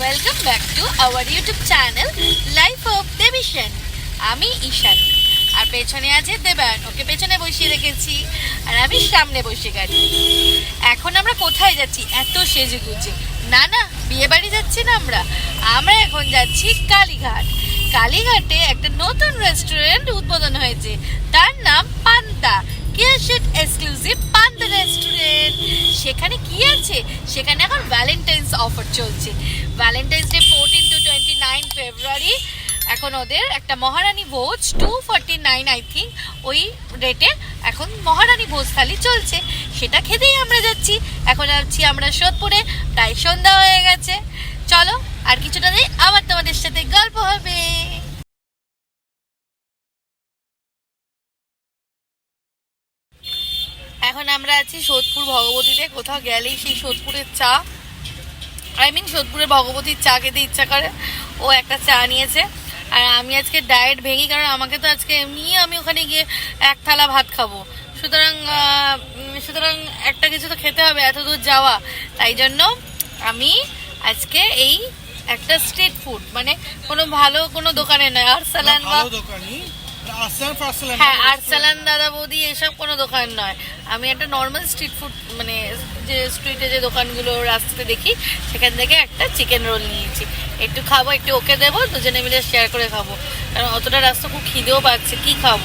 Welcome back to our YouTube channel life of the mission আমি ঈশান। আর পেছনে আছে দেবায়ন ওকে পেছনে বসিয়ে রেখেছি। আর আমি সামনে বসে গেছি এখন আমরা কোথায় যাচ্ছি? এত সেজে গুজে না না, বিয়ে বাড়ি যাচ্ছি না আমরা। আমরা এখন যাচ্ছি কালীঘাট। কালীঘাটে একটা নতুন রেস্টুরেন্ট উদ্বোধন হয়েছে। তার নাম পান্তা। কেয়ারশেড এক্সক্লুসিভ পান্তা রেস্টুরেন্ট সেখানে কি আছে? সেখানে এখন ভ্যালেন্টাইন্স অফার চলছে। Valentine's day fourteen to twenty nine February এখন ওদের একটা মহারানী ভোজ two forty nine I think ওই রেটে এখন মহারানী ভোজ থালি চলছে। সেটা খেতেই আমরা যাচ্ছি। এখন যাচ্ছি আমরা সোদপুরে। প্রায় সন্ধ্যা হয়ে গেছে। চলো, আর কিছুটা নেই। আবার তোমাদের সাথে গল্প হবে। এখন আমরা আছি সোদপুর ভগবতীতে। কোথাও গেলেই সেই সোদপুরের চা আই মিন সোদপুরের ভগবতীর চা খেতে ইচ্ছা করে। ও একটা চা নিয়েছে। আর আমি আজকে ডায়েট ভেঙি কারণ আমাকে তো আজকে এমনি আমি ওখানে গিয়ে এক থালা ভাত খাব। সুতরাং সুতরাং একটা কিছু তো খেতে হবে এত দূর যাওয়া। তাই জন্য আমি আজকে এই একটা স্ট্রিট ফুড মানে কোনো ভালো কোনো দোকানে নয়। আরসালান বা হ্যাঁ আরসালান দাদা বৌদি এসব কোনো দোকান নয়। আমি একটা নর্মাল স্ট্রিট ফুড মানে যে স্ট্রিটে যে দোকানগুলো রাস্তাতে দেখি সেখান থেকে একটা চিকেন রোল নিয়েছি। একটু খাব একটু ওকে দেবো দুজনে মিলে শেয়ার করে খাব। কারণ অতটা রাস্তা খুব খিদেও পাচ্ছে কি খাব?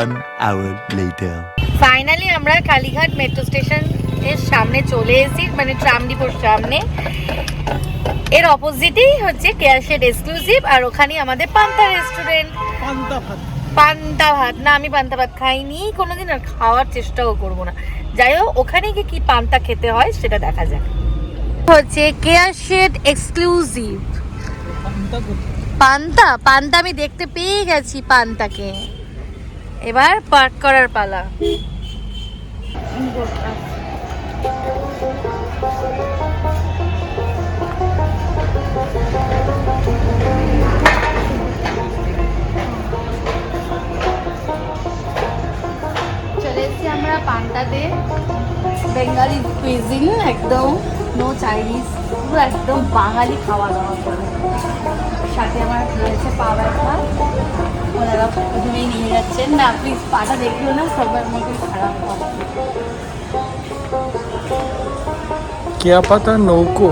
One hour later. ফাইনালি আমরা কালীঘাট মেট্রো স্টেশন এর সামনে চলে এসেছি মানে ট্রাম ডিপোর সামনে। এর অপোজিটেই হচ্ছে কেয়ারশেড এক্সক্লুসিভ আর ওখানে আমাদের পান্তা রেস্টুরেন্ট পান্তা ভাত। পান্তা ভাত। না আমি পান্তা ভাত খাইনি কোনোদিন আর খাওয়ার চেষ্টাও করব না। যাই হোক ওখানে গিয়ে কি পান্তা খেতে হয় সেটা দেখা যাক। হচ্ছে কেয়ার শেড এক্সক্লুসিভ পান্তা? পান্তা আমি দেখতে পেয়ে গেছি পান্তাকে। এবার পার্ক করার পালা। আমরা পান্তাতে বেঙ্গালি কুইজিন একদম নো চাইনিজ পুরো একদম বাঙালি খাওয়া দাওয়া সাথে আমার রয়েছে পা ব্যথা ওনারা প্রথমেই নিয়ে যাচ্ছেন। না প্লিজ পাটা দেখল না, সবার মধ্যে খারাপ হবে। কেয়া পাতা নৌকো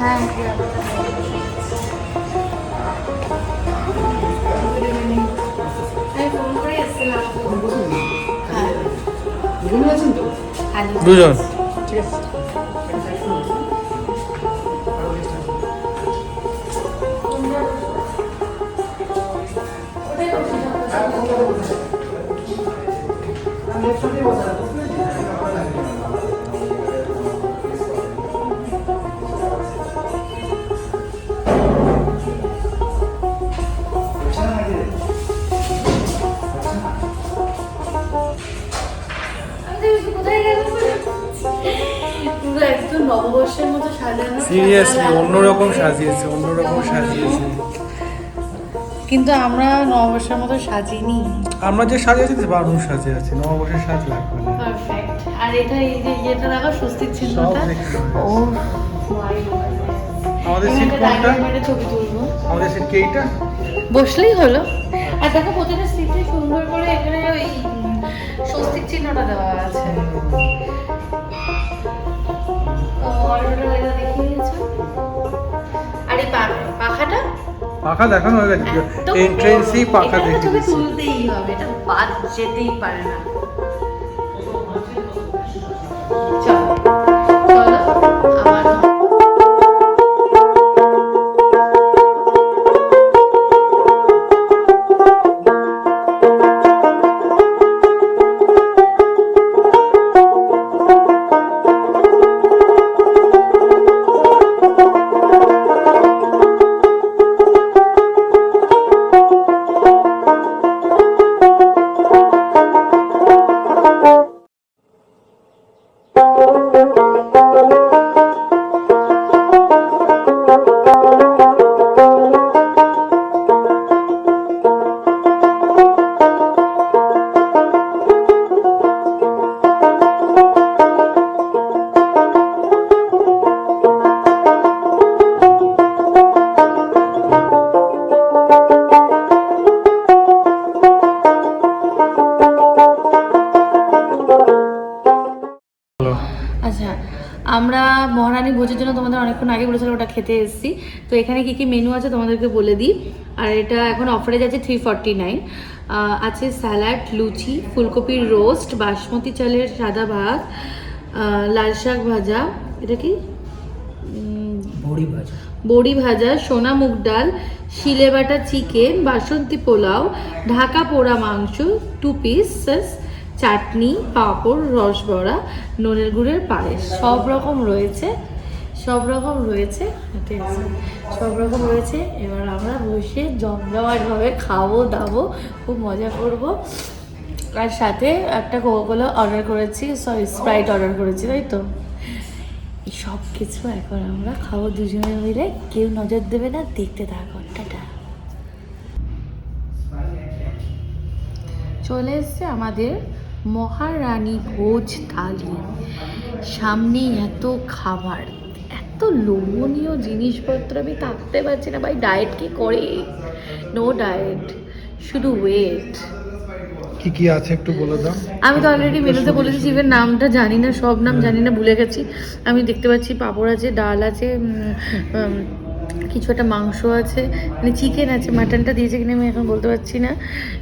হ্যাঁ হ্যাঁ হ্যাঁ দুজন সিরিয়াসলি অন্যরকম সাজিয়েছে অন্যরকম সাজিয়েছে। কিন্তু আমরা নববর্ষের মতো সাজিনি। আমরা যে সাজিয়েছি যে বারণ সাজিয়ে আছি নববর্ষের সাজ লাগবে না। পারফেক্ট আর এটা এই যে ইয়েটা দেখো স্বস্তির চিহ্নটা। ও আমাদের সিট কোনটা? ছবি তুলবো। আমাদের সিট কি এইটা বসলেই হলো। আর দেখো প্রতিটা সিটে সুন্দর করে এখানে ওই উম, চিহ্নটা দেওয়া আছে। পাখা দেখানো হয়ে গেছে। এন্ট্রেন্সেই পাখা দেখে ছবি তুলতেই হবে এটা বাদ যেতেই পারে না। আমরা মহারানী ভোজের জন্য তোমাদের অনেকক্ষণ আগে বলেছিলাম ওটা খেতে এসেছি। তো এখানে কি কি মেনু আছে তোমাদেরকে বলে দিই। আর এটা এখন অফারে যাচ্ছে থ্রি ফর্টি নাইন আছে স্যালাড লুচি ফুলকপির রোস্ট বাসমতি চালের সাদা ভাত লাল শাক ভাজা এটা কি? বড়ি ভাজা। বড়ি ভাজা সোনা মুগ ডাল শিলে বাটা চিকেন বাসন্তী পোলাও ঢাকা পোড়া মাংস টু পিসেস চাটনি, পাঁপড়, রসবড়া, ননের গুড়ের পায়েস। সব রকম রয়েছে, সব রকম রয়েছে। সব রকম রয়েছে। এবার আমরা বসে জমজমাটভাবে খাব, দাবো, খুব মজা করব। আর সাথে একটা কোকোকোলা অর্ডার করেছি সরি স্প্রাইট অর্ডার করেছি, তাই তো? সব কিছু এখন আমরা খাব দুজনে মিলে। কেউ নজর দেবে না, দেখতে থাকো। টাটা। চলে এসছে আমাদের মহারানী ভোজ থালি। সামনে এত খাবার এত লোভনীয় জিনিসপত্র আমি থাকতে পারছি না। ভাই ডায়েট কি করে? নো ডায়েট শুধু ওয়েট কি কি আছে একটু বলে দাও। আমি তো অলরেডি মেনুতে বলে দিচ্ছি ইভেন নামটা জানি না সব নাম জানি না ভুলে গেছি। আমি দেখতে পাচ্ছি পাঁপড় আছে ডাল আছে কিছু একটা মাংস আছে মানে চিকেন আছে মাটনটা দিয়েছে কিনা আমি এখন বলতে পারছি না।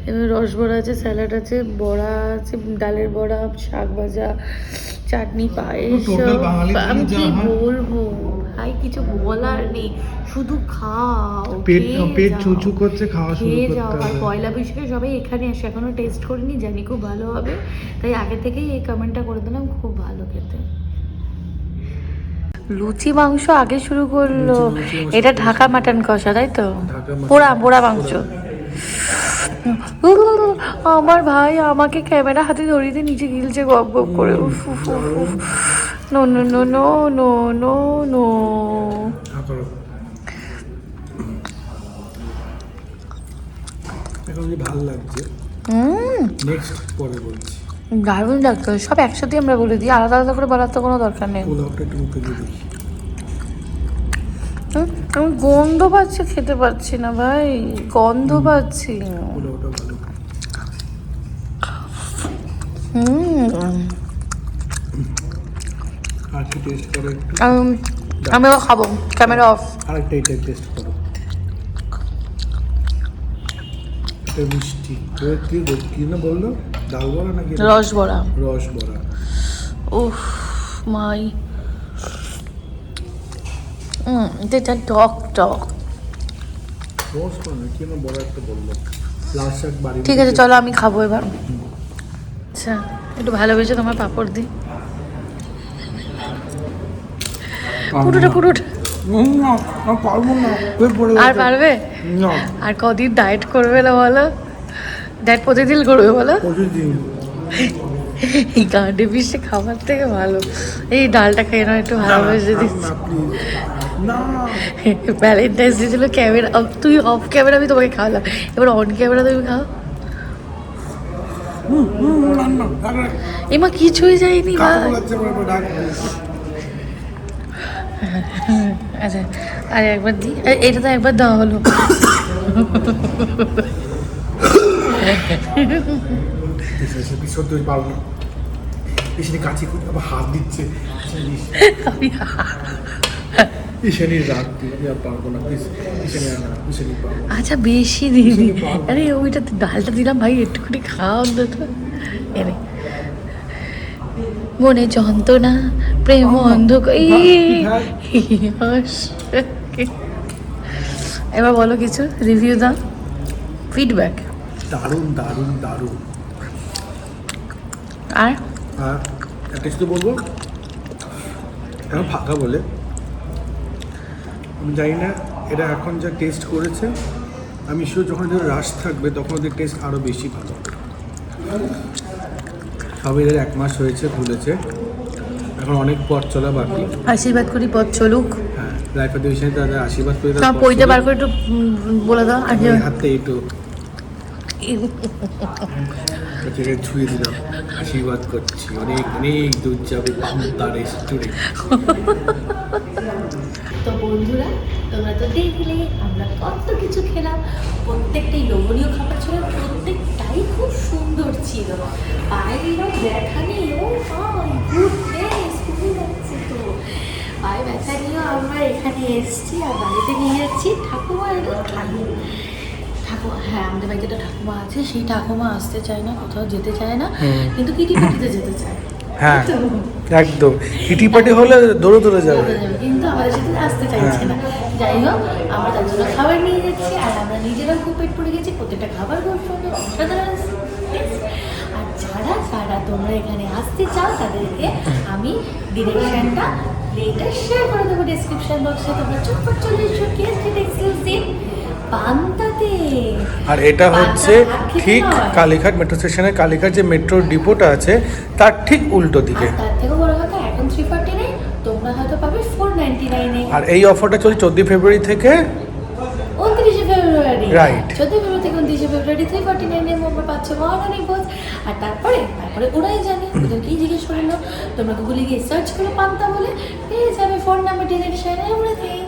এবং রসবড়া আছে স্যালাড আছে বড়া আছে ডালের বড়া শাক ভাজা চাটনি পায়েস আমি কি বলব? ভাই কিছু বলার নেই। শুধু খাও পেট পেট চুচু করছে খাওয়া শুরু করতে যাও। আর পয়লা বৈশাখে সবাই এখানে আসে এখনও টেস্ট করিনি জানি খুব ভালো হবে। তাই আগে থেকেই এই কমেন্টটা করে দিলাম খুব ভালো খেতে। লুচি মাংস আগে শুরু করল। এটা ঢাকা মাটন কষা তাই তো? পোড়া পোড়া মাংস। আমার ভাই আমাকে ক্যামেরা হাতে ধরিয়ে দিয়ে নিচে গিলছে গপ গপ করে। No no no no no no no. ভালো লাগছে হুম। নেক্সট পরে বলছি। দারুণ লাগতো সব একসাথে আমরা বলে দিই। আলাদা আলাদা করে বলার তো কোনো দরকার নেই। আমি গন্ধ পাচ্ছি খেতে পাচ্ছি না ভাই। গন্ধ পাচ্ছি। আমি খাব। ক্যামেরা অফ আরেকটা এটা টেস্ট করো। এটা মিষ্টি। কি না বলল? ডাল বড়া নাকি রস? বড়া রস বড়া উফ মাই। হুম এটা টক টক। রস মানে কি না বড় একটা বলল। লাল বাড়ি ঠিক আছে চলো আমি খাব এবার। আচ্ছা একটু ভালোবেসে তোমার পাপড় দিই। পুরোটা পুরোটা। আর। পারবে? আর কদিন ডায়েট করবে না বলো? ডায়েট প্রতিদিন করবে বলো? এই গান্ডে পিসে খাবার থেকে ভালো। এই ডালটা খেয়ে নাও একটু ভালোবেসে দিচ্ছি। না প্লিজ না। ভ্যালেন্টাইন্স ডে ছিল ক্যামেরা তুই অফ ক্যামেরা আমি তোমাকে খাওয়ালাম। এবার অন ক্যামেরা তুমি খাও। না না। এমা কিছুই যায়নি ভাই। আচ্ছা আর একবার দি এটা তো একবার দেওয়া হলো। এসে এসে পিছন তুই পারব না পিছনে কাছে করে আবার হাত দিচ্ছে। আমি রাগ তুই আমি আর পারব না প্লিজ ঈশানি আর না ঈশানি পারব। আচ্ছা বেশি দিদি আরে ওইটা তো ডালটা দিলাম ভাই একটুখানি খাওয়া অন্তত এনে। মনে যন্ত্রণা প্রেম অন্ধকার এবার বলো কিছু রিভিউ দাও। ফিডব্যাক দারুণ দারুণ দারুণ। আর? আর একটা শুধু বলব? এখন ফাঁকা বলে? আমি জানি না এটা এখন যা টেস্ট করেছে আমি শিওর যখন এদের রাশ থাকবে তখন ওদের টেস্ট আরও বেশি ভালো হবে। সব এদের এক মাস হয়েছে খুলেছে। এখন অনেক পথ চলা বাকি। আশীর্বাদ করি পথ চলুক। হ্যাঁ লাইফ অধিবেশনে তাদের আশীর্বাদ করে পইতে বার করে একটু বলে দাও আর হাতে একটু এটাকে ছুঁয়ে দিলাম। আশীর্বাদ করছি। অনেক অনেক দূর যাবে তার রেস্টুরেন্ট তো বন্ধুরা, তোমরা তো দেখলে, আমরা কত কিছু খেলাম। প্রত্যেকটাই লোভনীয় খাবার ছিল, প্রত্যেকটাই খুব সুন্দর ছিল। বাইরে দেখা নেই ও গুডনেস খুবই লাগছে তো। নিয়ে এসেছি আর বাড়িতে নিয়ে যাচ্ছি ঠাকুমা এটা ঠাকুর ঠাকুমা হ্যাঁ আমাদের বাড়িতে একটা ঠাকুমা আছে সেই ঠাকুমা আসতে চায় না কোথাও যেতে চায় না কিন্তু কিটি পিটিতে যেতে চায়। হ্যাঁ একদম। কিটি পাটি হলে দৌড়ে দৌড়ে যাবে। কিন্তু আমাদের সাথে আসতে চাইছে না। যাই হোক আমরা তার জন্য খাবার নিয়ে যাচ্ছি আর আমরা নিজেরাও খুব পেট পড়ে গেছি প্রত্যেকটা খাবার খুব সুন্দর অসাধারণ। আর যারা যারা তোমরা এখানে আসতে চাও তাদেরকে আমি ডিরেকশনটা লেটার শেয়ার করে দেবো ডিসক্রিপশন বক্সে তোমরা চটপট চলে এসো কেসটি এক্সক্লুসিভ পান্তাতে আর এটা হচ্ছে ঠিক কালীঘাট মেট্রো স্টেশনের কালীঘাট যে মেট্রো ডিপোটা আছে তার ঠিক উল্টো দিকে। আর এই অফারটা চলছে চোদ্দই ফেব্রুয়ারি থেকে? উনত্রিশে ফেব্রুয়ারি. চোদ্দ থেকে উনত্রিশে ফেব্রুয়ারি থ্রি ফর্টি পাচ্ছ মহারানি আর তারপরে তারপরে ওরাই জানে। ওদেরকেই জিজ্ঞেস করে নাও তোমরা গুগলে গিয়ে সার্চ করে পান্তা বলে পেয়ে যাবে ফোন নাম্বার ডিরেকশন এভরিথিং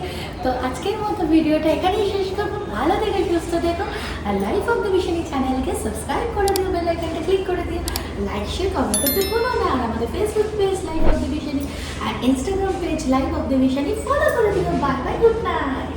তো আজকের মতো ভিডিওটা এখানেই শেষ করব। ভালো দেখে সুস্থ দেখো, আর লাইফ অফ দ্য মিশন এই চ্যানেলকে সাবস্ক্রাইব করে দিও বেল আইকনটা ক্লিক করে দিও লাইক শেয়ার কমেন্ট করতে ভুলো না, আর আমাদের Facebook page life of the mission R Instagram page life of the mission follow করে দিও। Bye bye good night